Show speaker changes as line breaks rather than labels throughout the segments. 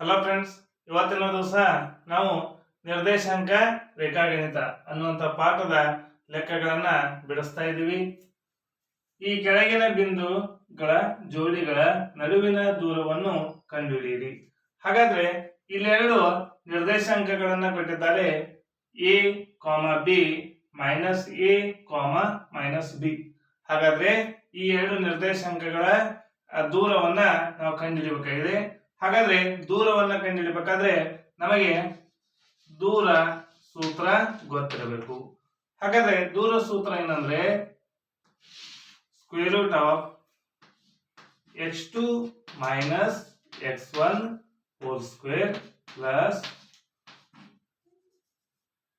Hello friends ಇವತ್ತಿನ ದಿವಸ ನಾವು ನಿರ್ದೇಶಾಂಕ, ರೇಖಾಗಣಿತ ಅನ್ನುವಂಥ ಪಾಠದ ಲೆಕ್ಕಗಳನ್ನು ಬಿಡಿಸ್ತಾ ಇದ್ದೀವಿ. ಈ ಕೆಳಗಿನ ಬಿಂದುಗಳ ಜೋಡಿಗಳ ನಡುವಿನ ದೂರವನ್ನು ಕಂಡುಹಿಡಿಯಿರಿ. ಹಾಗಾದ್ರೆ ಇಲ್ಲೆರಡು ನಿರ್ದೇಶಾಂಕಗಳನ್ನು ಕೊಟ್ಟಿದ್ದಾರೆ. A comma B minus A comma minus B ಹಾಗಾದ್ರೆ ಈ ಎರಡು ನಿರ್ದೇಶಾಂಕಗಳ ದೂರವನ್ನ ನಾವು ಕಂಡುಹಿಡಿಯಬೇಕಾಗಿದೆ ಹಾಗಾದ್ರೆ ದೂರವನ್ನ ಕಂಡುಹಿಡಬೇಕಾದ್ರೆ ನಮಗೆ ದೂರ ಸೂತ್ರ ಗೊತ್ತಿರಬೇಕು. ಹಾಗಾದ್ರೆ ದೂರ ಸೂತ್ರ ಏನಂದ್ರೆ square root of x two minus x one whole square plus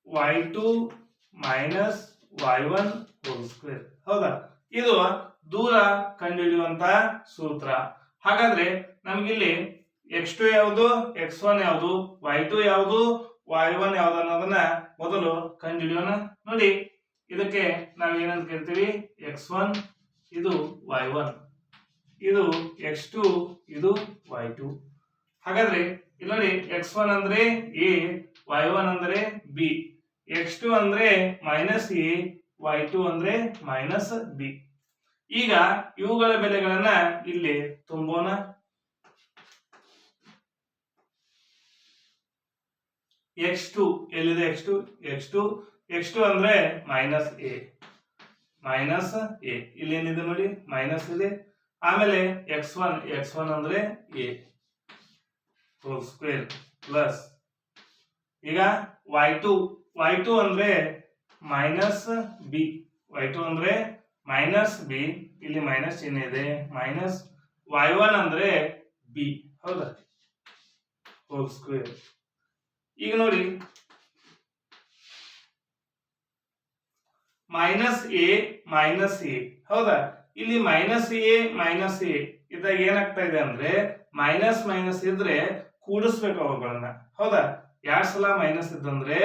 y two minus y one whole square ಹೌದಾ? ಇದು ದೂರ ಕಂಡುಹಿಡಿಯುವಂತ ಸೂತ್ರ. ಹಾಗಾದ್ರೆ ನಮ್ಗಿಲ್ಲಿ ಎಕ್ಸ್ ಟು ಯಾವುದು? ಎಕ್ಸ್ ಒನ್ ಯಾವುದು? ವೈ ಟು ಯಾವುದು? ವೈ ಒನ್ ಯಾವುದು ಅನ್ನೋದನ್ನ ಮೊದಲು ಕಂಡುಹಿಡಿಯೋಣ ನೋಡಿ. ಇದಕ್ಕೆ ನಾವು ಏನಂತ ಕರಿತೀವಿ ಎಕ್ಸ್ ಒನ್ ಇದು ವೈ ಒನ್ ಇದು ಎಕ್ಸ್ ಟು ಇದು ವೈ ಟು ಹಾಗಾದ್ರೆ, ಇಲ್ಲಿ ನೋಡಿ ಎಕ್ಸ್ ಒನ್ ಅಂದ್ರೆ ಎ ವೈ ಒನ್ ಅಂದ್ರೆ ಬಿ ಎಕ್ಸ್ ಟು ಅಂದ್ರೆ ಮೈನಸ್ ಎ ವೈ ಟು ಅಂದ್ರೆ ಮೈನಸ್ ಬಿ ಈಗ ಇವುಗಳ ಬೆಲೆಗಳನ್ನ ಇಲ್ಲಿ ತುಂಬೋಣ. ಎಕ್ಸ್ ಟು ಎಲ್ಲಿದೆ x two x two x two ಅಂದ್ರೆ ಮೈನಸ್ ಎ ಮೈನಸ್ ಎ ಇಲ್ಲಿ ಏನಿದೆ ನೋಡಿ? ಮೈನಸ್ ಇದೆ. ಆಮೇಲೆ ಎಕ್ಸ್ ಒನ್ ಎಕ್ಸ್ ಒನ್ ಅಂದ್ರೆ ಎ ಹೋಲ್ ಸ್ಕ್ವೇರ್ ಪ್ಲಸ್ ಈಗ ವೈ ಟು ವೈ ಟು ಅಂದ್ರೆ ಮೈನಸ್ ಬಿ ವೈ ಟು ಅಂದ್ರೆ ಮೈನಸ್ ಬಿ ಇಲ್ಲಿ ಮೈನಸ್ ಚಿಹ್ನೆ ಇದೆ. ಮೈನಸ್ ವೈ ಒನ್ ಅಂದ್ರೆ ಬಿ ಹೌದಾ? ಹೋಲ್ ಸ್ಕ್ವೇರ್ ಈಗ ನೋಡಿ. ಮೈನಸ್ ಎ ಮೈನಸ್ ಎ ಹೌದಾ? ಇಲ್ಲಿ ಮೈನಸ್ ಎ ಮೈನಸ್ ಎ ಇದ್ದಾಗ ಏನಾಗ್ತಾ ಇದೆ ಅಂದ್ರೆ ಮೈನಸ್ ಮೈನಸ್ ಇದ್ರೆ ಕೂಡಿಸ್ಬೇಕು ಅವುಗಳನ್ನ. ಹೌದಾ? ಎರಡ್ ಸಲ ಮೈನಸ್ ಇದ್ದಂದ್ರೆ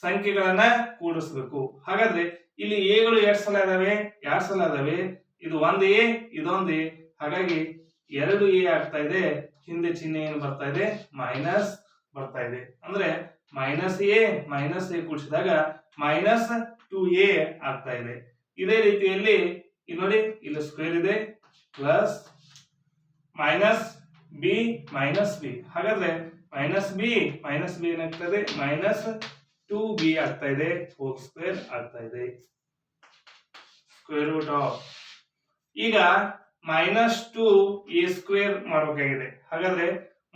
ಸಂಖ್ಯೆಗಳನ್ನ ಕೂಡಿಸ್ಬೇಕು. ಹಾಗಾದ್ರೆ ಇಲ್ಲಿ ಎಗಳು ಎರಡ್ ಸಲ ಇದಾವೆ, ಎರಡ್ ಸಲ ಇದಾವೆ. ಇದು ಒಂದ್ ಎ ಇದೊಂದು ಎ ಹಾಗಾಗಿ ಎರಡು ಎ ಆಗ್ತಾ ಇದೆ. ಹಿಂದೆ ಚಿಹ್ನೆ ಏನು ಬರ್ತಾ ಇದೆ? ಮೈನಸ್ ಬರ್ತಾ ಇದೆ. ಅಂದ್ರೆ ಮೈನಸ್ ಎ ಮೈನಸ್ ಎ ಕೂಡಿಸಿದಾಗ ಮೈನಸ್ ಟು ಎ ಆಗ್ತಾ ಇದೆ. ಇದೇ ರೀತಿಯಲ್ಲಿ ನೋಡಿ, ಇಲ್ಲಿ ಸ್ಕ್ವೇರ್ ಇದೆ. Plus minus B minus B ಹಾಗಾದ್ರೆ ಮೈನಸ್ ಬಿ ಮೈನಸ್ ಬಿ ಏನಾಗ್ತದೆ? ಮೈನಸ್ ಟು ಬಿ ಆಗ್ತಾ ಇದೆ. ಹೋಲ್ ಸ್ಕ್ವೇರ್ ಆಗ್ತಾ ಇದೆ. ಸ್ಕ್ವೇರ್ ರೂಟ್ ಆಫ್ ಈಗ ಮೈನಸ್ ಟು ಎ ಸ್ಕ್ವೇರ್ ಮಾಡಬೇಕಾಗಿದೆ. ಹಾಗಾದ್ರೆ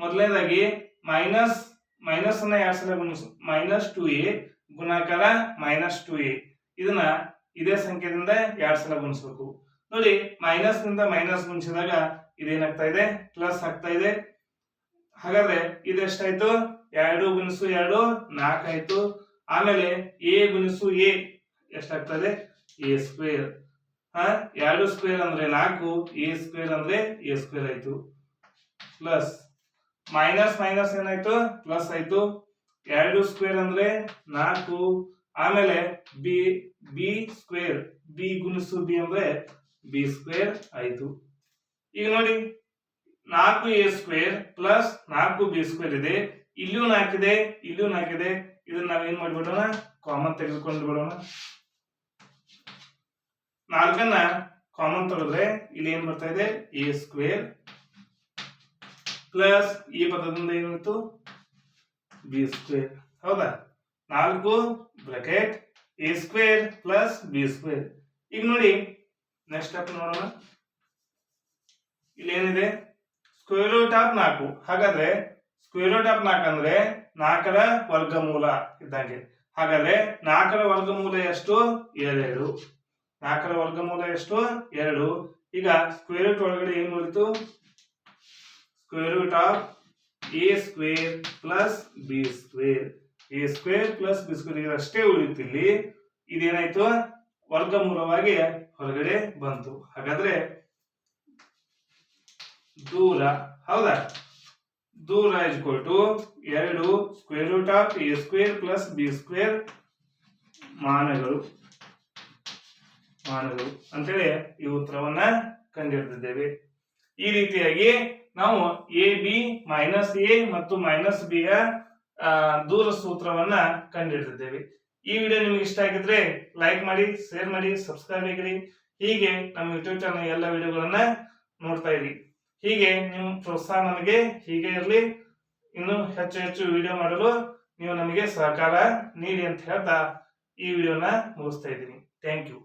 ಮೊದಲನೇದಾಗಿ ಮೈನಸ್ ಮೈನಸ್ ಅನ್ನ ಎರಡ್ ಸಲ ಗುಣಿಸು. ಮೈನಸ್ ಟು ಎ ಗುಣಾಕಾರ ಮೈನಸ್ ಟು ಎ ಇದನ್ನ ಇದೇ ಸಂಖ್ಯೆದಿಂದ ಎರಡ್ ಸಲ ಗುಣಿಸ್ಬೇಕು. ನೋಡಿ ಮೈನಸ್ನಿಂದ ಮೈನಸ್ ಗುಣಿಸಿದಾಗ ಇದೇನಾಗ್ತಾ ಇದೆ? ಪ್ಲಸ್ ಆಗ್ತಾ ಇದೆ. ಹಾಗಾದ್ರೆ ಇದೆಷ್ಟಾಯ್ತು ಎರಡು ಗುಣಿಸು ಎರಡು, ನಾಲ್ಕು ಆಯ್ತು. ಆಮೇಲೆ ಎ ಗುಣಿಸು ಎ ಎಷ್ಟಾಗ್ತದೆ ಎ ಸ್ಕ್ವೇರ್ ಹಾ? ಎರಡು ಸ್ಕ್ವೇರ್ ಅಂದ್ರೆ ನಾಲ್ಕು ಎ ಸ್ಕ್ವೇರ್ ಅಂದ್ರೆ ಎ ಸ್ಕ್ವೇರ್ ಆಯ್ತು. ಪ್ಲಸ್ ಮೈನಸ್ ಮೈನಸ್ ಏನಾಯ್ತು? ಪ್ಲಸ್ ಆಯ್ತು. ಎರಡು ಸ್ಕ್ವೇರ್ ಅಂದ್ರೆ ನಾಲ್ಕು. ಆಮೇಲೆ ಬಿ ಬಿ ಸ್ಕ್ವೇರ್ ಬಿ ಗುಣಿಸು ಬಿ ಅಂದ್ರೆ ಬಿ ಸ್ಕ್ವೇರ್ ಆಯ್ತು. ಈಗ ನೋಡಿ, ನಾಲ್ಕು ಎ ಸ್ಕ್ವೇರ್ ಪ್ಲಸ್ ನಾಲ್ಕು ಬಿ ಸ್ಕ್ವೇರ್ ಇದೆ. ಇಲ್ಲೂ ನಾಲ್ಕಿದೆ ಇಲ್ಲೂ ನಾಲ್ಕಿದೆ. ಇದನ್ನ ನಾವೇನ್ ಮಾಡ್ಬಿಡೋಣ? ಕಾಮನ್ ತೆಗೆದುಕೊಂಡು ಬಿಡೋಣ. ನಾಲ್ಕನ್ನ ಕಾಮನ್ ತೆಗೆದ್ರೆ ಇಲ್ಲಿ ಏನ್ ಬರ್ತಾ ಇದೆ? ಎ ಸ್ಕ್ವೇರ್ ಪ್ಲಸ್ ಈ ಪದದಿಂದ ಏನಾಯ್ತು? ಬಿ ಸ್ಕ್ವೇರ್ ಹೌದಾ? ನಾಲ್ಕು bracket A square plus B square ಈಗ ನೋಡಿ ನೆಕ್ಸ್ಟ್ ಸ್ಟೆಪ್ ನೋಡೋಣ. ಇಲ್ಲಿ ಏನಿದೆ? ಸ್ಕ್ವೇರ್ ರೂಟ್ ಆಫ್ ನಾಲ್ಕು. ಹಾಗಾದ್ರೆ ಸ್ಕ್ವೇರ್ ರೂಟ್ ಆಫ್ ನಾಲ್ಕು ಅಂದ್ರೆ ನಾಲ್ಕರ ವರ್ಗಮೂಲ ಇದ್ದಂಗೆ. ಹಾಗಾದ್ರೆ, ನಾಲ್ಕರ ವರ್ಗಮೂಲ ಎಷ್ಟು? ಎರಡು. ನಾಲ್ಕರ ವರ್ಗಮೂಲ ಎಷ್ಟು? ಎರಡು. ಈಗ ಸ್ಕ್ವೇರ್ ರೂಟ್ ಒಳಗಡೆ ಏನು ಉಳಿತು square root of A square plus B square A square plus B square ಅಷ್ಟೇ ಉಳಿತು ಇಲ್ಲಿ. ಇದೇನಾಯ್ತು? ವರ್ಗಮೂಲವಾಗಿ ಹೊರಗಡೆ ಬಂತು. ಹಾಗಾದ್ರೆ ದೂರ, ಹೌದಾ? ದೂರ ಇಸ್ಕೋಲ್ ಟು ಎರಡು square root of A square plus B square ಮಾನಗಳು. ಮಾನಗಳು. ಅಂತೇಳಿ ಈ ಉತ್ತರವನ್ನ ಕಂಡುಹಿಡಿದಿದ್ದೇವೆ. ಈ ರೀತಿಯಾಗಿ ನಾವು ಎ ಬಿ ಮೈನಸ್ ಎ ಮತ್ತು ಮೈನಸ್ ಬಿ ಯ ದೂರ ಸೂತ್ರವನ್ನ ಕಂಡುಹಿಡಿದಿದ್ದೇವೆ ಈ ವಿಡಿಯೋ ನಿಮ್ಗೆ ಇಷ್ಟ ಆಗಿದ್ರೆ ಲೈಕ್ ಮಾಡಿ ಶೇರ್ ಮಾಡಿ ಸಬ್ಸ್ಕ್ರೈಬ್ ಆಗಿರಿ. ಹೀಗೆ ನಮ್ಮ ಯೂಟ್ಯೂಬ್ ಚಾನಲ್ ಎಲ್ಲ ವಿಡಿಯೋಗಳನ್ನ ನೋಡ್ತಾ ಇರಿ. ಹೀಗೆ ನಿಮ್ಮ ಪ್ರೋತ್ಸಾಹ ನಮಗೆ ಹೀಗೆ ಇರಲಿ. ಇನ್ನು ಹೆಚ್ಚು ಹೆಚ್ಚು ವಿಡಿಯೋ ಮಾಡಲು ನೀವು ನಮಗೆ ಸಹಕಾರ ನೀಡಿ ಅಂತ ಹೇಳ್ತಾ ಈ ವಿಡಿಯೋನ ಮುಗಿಸ್ತಾ ಇದ್ದೀನಿ. Thank you